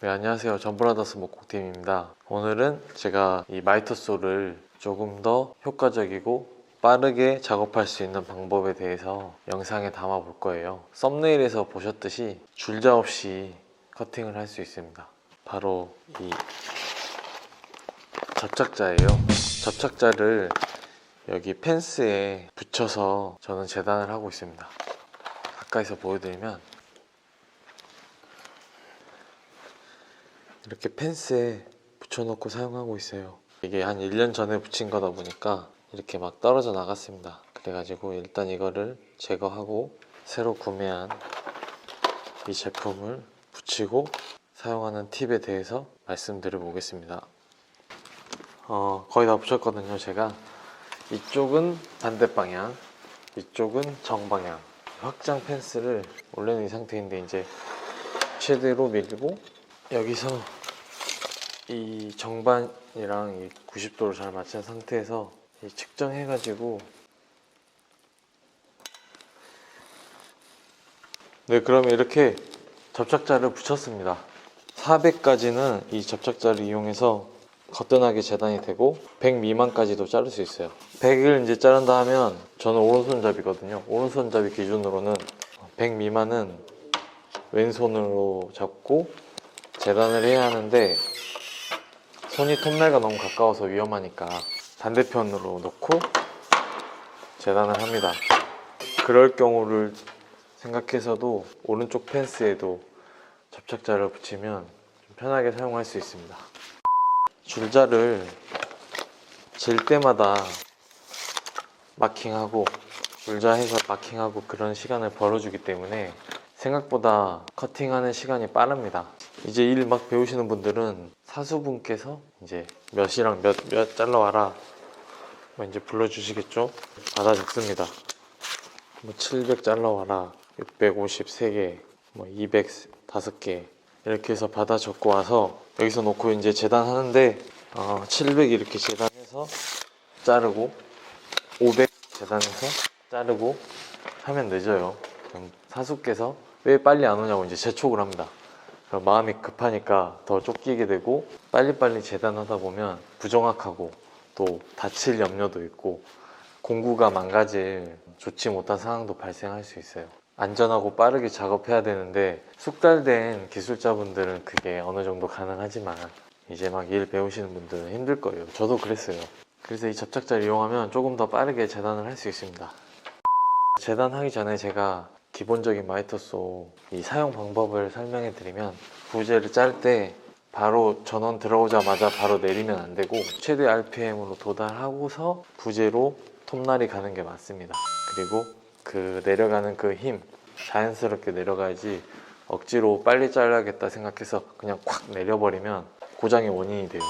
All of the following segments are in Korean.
네, 안녕하세요. 전브라더스 목국팀입니다. 오늘은 제가 이 마이터소를 조금 더 효과적이고 빠르게 작업할 수 있는 방법에 대해서 영상에 담아 볼 거예요. 썸네일에서 보셨듯이 줄자 없이 커팅을 할 수 있습니다. 바로 이 접착자예요. 접착자를 여기 펜스에 붙여서 저는 재단을 하고 있습니다. 가까이서 보여드리면 이렇게 펜스에 붙여놓고 사용하고 있어요. 이게 한 1년 전에 붙인 거다 보니까 이렇게 막 떨어져 나갔습니다. 그래가지고 일단 이거를 제거하고 새로 구매한 이 제품을 붙이고 사용하는 팁에 대해서 말씀드려 보겠습니다. 어, 거의 다 붙였거든요, 제가. 이쪽은 반대 방향, 이쪽은 정방향. 확장 펜스를 원래는 이 상태인데 이제 최대로 밀고 여기서 이 정반이랑 이 90도를 잘 맞춘 상태에서 이 측정해가지고 네 그러면 이렇게 접착자를 붙였습니다. 400까지는 이 접착자를 이용해서 거뜬하게 재단이 되고 100 미만까지도 자를 수 있어요. 100을 이제 자른다 하면 저는 오른손잡이거든요. 오른손잡이 기준으로는 100 미만은 왼손으로 잡고 재단을 해야 하는데 손이 톱날과 너무 가까워서 위험하니까 반대편으로 놓고 재단을 합니다. 그럴 경우를 생각해서도 오른쪽 펜스에도 접착자를 붙이면 좀 편하게 사용할 수 있습니다. 줄자를 질 때마다 마킹하고 줄자해서 마킹하고 그런 시간을 벌어주기 때문에 생각보다 커팅하는 시간이 빠릅니다. 이제 일 막 배우시는 분들은 사수분께서 이제 몇이랑 몇, 몇 잘라와라 뭐 이제 불러주시겠죠? 받아 적습니다. 뭐 700 잘라와라, 653개, 뭐 205개 이렇게 해서 받아 적고 와서 여기서 놓고 이제 재단하는데 어, 700 이렇게 재단해서 자르고 500 재단해서 자르고 하면 늦어요. 사수께서 왜 빨리 안 오냐고 이제 재촉을 합니다. 마음이 급하니까 더 쫓기게 되고 빨리빨리 재단하다 보면 부정확하고 또 다칠 염려도 있고 공구가 망가질 좋지 못한 상황도 발생할 수 있어요. 안전하고 빠르게 작업해야 되는데 숙달된 기술자분들은 그게 어느 정도 가능하지만 이제 막 일 배우시는 분들은 힘들 거예요. 저도 그랬어요. 그래서 이 접착자를 이용하면 조금 더 빠르게 재단을 할 수 있습니다. 재단하기 전에 제가 기본적인 마이터소 이 사용 방법을 설명해 드리면 부재를 짤 때 바로 전원 들어오자마자 바로 내리면 안 되고 최대 RPM으로 도달하고서 부재로 톱날이 가는 게 맞습니다. 그리고 그 내려가는 그 힘 자연스럽게 내려가야지 억지로 빨리 잘라야겠다 생각해서 그냥 콱 내려버리면 고장의 원인이 돼요.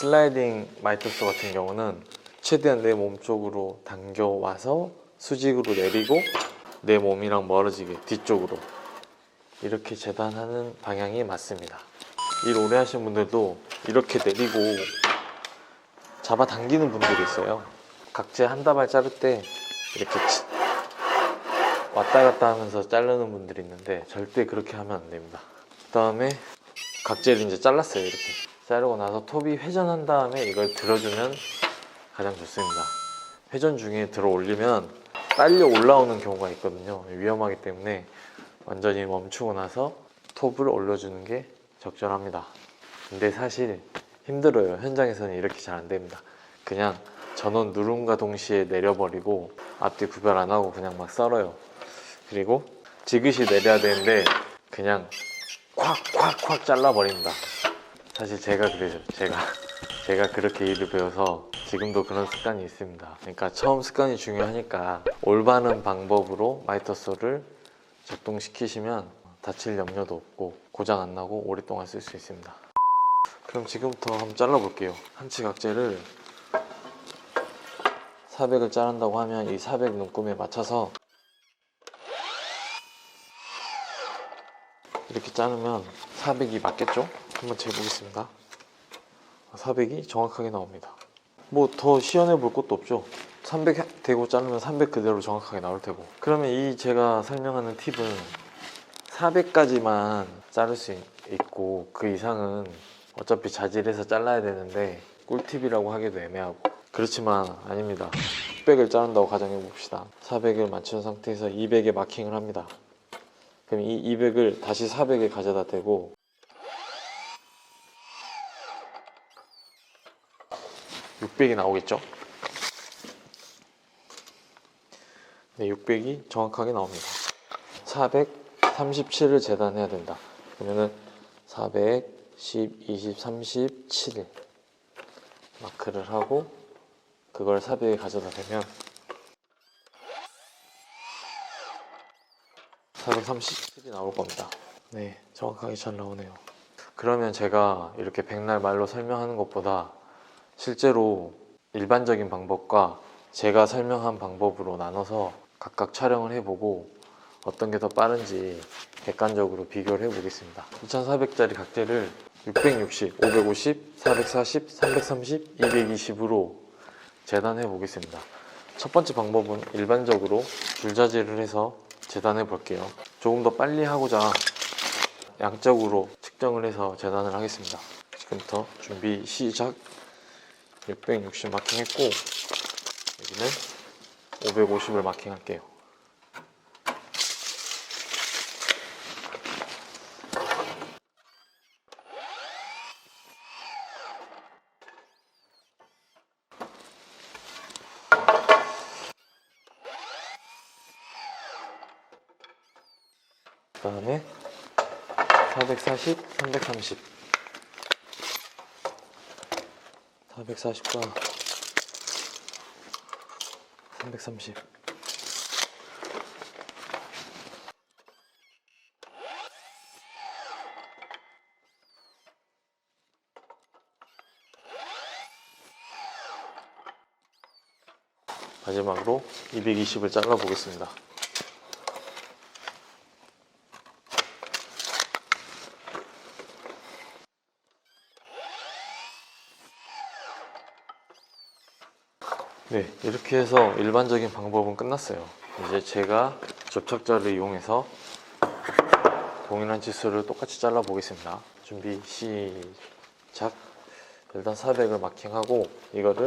슬라이딩 마이터소 같은 경우는 최대한 내 몸 쪽으로 당겨와서 수직으로 내리고 내 몸이랑 멀어지게 뒤쪽으로 이렇게 재단하는 방향이 맞습니다. 일 오래 하신 분들도 이렇게 내리고 잡아 당기는 분들이 있어요. 각재 한 다발 자를 때 이렇게 치- 왔다 갔다 하면서 자르는 분들이 있는데 절대 그렇게 하면 안 됩니다. 그 다음에 각재를 이제 잘랐어요. 이렇게 자르고 나서 톱이 회전한 다음에 이걸 들어주면 가장 좋습니다. 회전 중에 들어 올리면 딸려 올라오는 경우가 있거든요. 위험하기 때문에 완전히 멈추고 나서 톱을 올려주는 게 적절합니다. 근데 사실 힘들어요. 현장에서는 이렇게 잘 안 됩니다. 그냥 전원 누름과 동시에 내려버리고 앞뒤 구별 안 하고 그냥 막 썰어요. 그리고 지그시 내려야 되는데 그냥 콱콱콱 잘라버립니다. 사실 제가 그래요. 제가 제가 그렇게 일을 배워서 지금도 그런 습관이 있습니다. 그러니까 처음 습관이 중요하니까 올바른 방법으로 마이터소를 작동시키시면 다칠 염려도 없고 고장 안 나고 오랫동안 쓸 수 있습니다. 그럼 지금부터 한번 잘라볼게요. 한치 각재를 400을 자른다고 하면 이 400 눈금에 맞춰서 이렇게 자르면 400이 맞겠죠? 한번 재보겠습니다. 400이 정확하게 나옵니다. 뭐 더 시연해 볼 것도 없죠. 300 대고 자르면 300 그대로 정확하게 나올 테고. 그러면 이 제가 설명하는 팁은 400까지만 자를 수 있고 그 이상은 어차피 자질해서 잘라야 되는데 꿀팁이라고 하기도 애매하고 그렇지만 아닙니다 600을 자른다고 가정해 봅시다 400을 맞춘 상태에서 200에 마킹을 합니다 그럼 이 200을 다시 400에 가져다 대고 600이 나오겠죠? 네, 600이 정확하게 나옵니다. 437을 재단해야 된다. 그러면은 400, 10, 20, 30, 7 마크를 하고 그걸 400에 가져다 대면 437이 나올 겁니다. 네, 정확하게 잘 나오네요. 그러면 제가 이렇게 백날 말로 설명하는 것보다 실제로 일반적인 방법과 제가 설명한 방법으로 나눠서 각각 촬영을 해보고 어떤 게 더 빠른지 객관적으로 비교를 해보겠습니다. 2400짜리 각재를 660, 550, 440, 330, 220으로 재단해 보겠습니다. 첫 번째 방법은 일반적으로 줄자질을 해서 재단해 볼게요. 조금 더 빨리 하고자 양적으로 측정을 해서 재단을 하겠습니다. 지금부터 준비 시작. 660 마킹했고 여기는 550을 마킹할게요. 그 다음에 440, 330 440과 330 마지막으로 220을 잘라 보겠습니다. 네, 이렇게 해서 일반적인 방법은 끝났어요. 이제 제가 접착자를 이용해서 동일한 치수를 똑같이 잘라 보겠습니다. 준비 시작. 일단 400을 마킹하고 이거를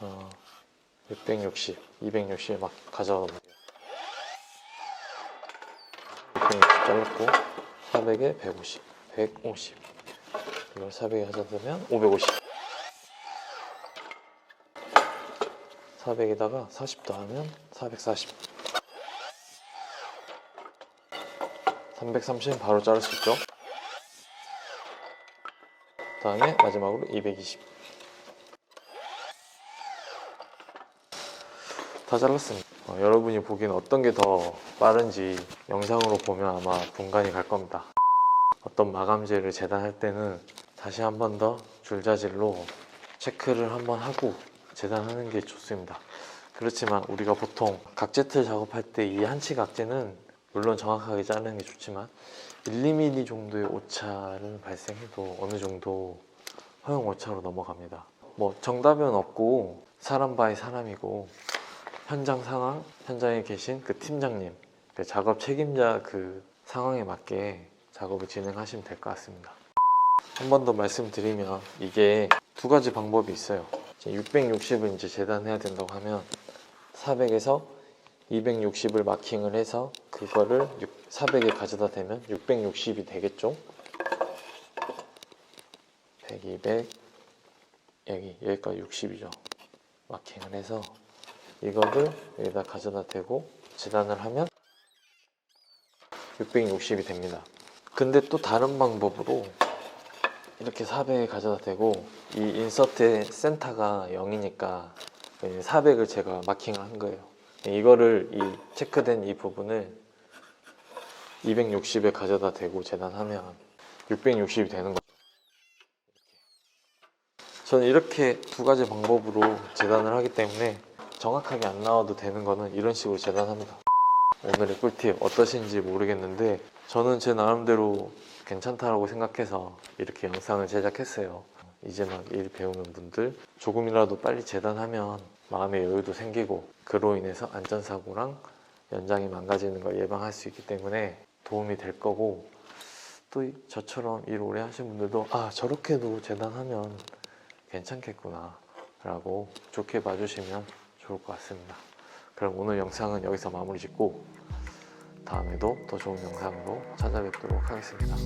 어, 660, 260에 막 가져가 볼게요. 660 잘랐고 400에 150, 150. 이걸 400에 가져두면 550. 400에다가 40 더하면 440 330은 바로 자를 수 있죠? 다음에 마지막으로 220 다 잘랐습니다. 어, 여러분이 보기엔 어떤 게 더 빠른지 영상으로 보면 아마 분간이 갈 겁니다. 어떤 마감재를 재단할 때는 다시 한 번 더 줄자질로 체크를 한번 하고 재단하는 게 좋습니다. 그렇지만 우리가 보통 각재틀 작업할 때 이 한치 각재는 물론 정확하게 자르는 게 좋지만 1, 2mm 정도의 오차는 발생해도 어느 정도 허용 오차로 넘어갑니다. 뭐 정답은 없고 사람 바이 사람이고 현장 상황, 현장에 계신 그 팀장님, 그 작업 책임자 그 상황에 맞게 작업을 진행하시면 될 것 같습니다. 한 번 더 말씀드리면 이게 두 가지 방법이 있어요. 660을 이제 재단해야 된다고 하면 400에서 260을 마킹을 해서 그거를 400에 가져다 대면 660이 되겠죠? 100, 200 여기 여기까지 60이죠. 마킹을 해서 이거를 여기다 가져다 대고 재단을 하면 660이 됩니다. 근데 또 다른 방법으로 이렇게 400에 가져다 대고 이 인서트의 센터가 0이니까 400을 제가 마킹을 한 거예요. 이거를 이 체크된 이 부분을 260에 가져다 대고 재단하면 660이 되는 거죠. 저는 이렇게 두 가지 방법으로 재단을 하기 때문에 정확하게 안 나와도 되는 거는 이런 식으로 재단합니다. 오늘의 꿀팁 어떠신지 모르겠는데 저는 제 나름대로 괜찮다라고 생각해서 이렇게 영상을 제작했어요. 이제 막 일 배우는 분들 조금이라도 빨리 재단하면 마음의 여유도 생기고 그로 인해서 안전사고랑 연장이 망가지는 걸 예방할 수 있기 때문에 도움이 될 거고 또 저처럼 일 오래 하신 분들도 아 저렇게도 재단하면 괜찮겠구나 라고 좋게 봐주시면 좋을 것 같습니다. 그럼 오늘 영상은 여기서 마무리 짓고 다음에도 더 좋은 영상으로 찾아뵙도록 하겠습니다.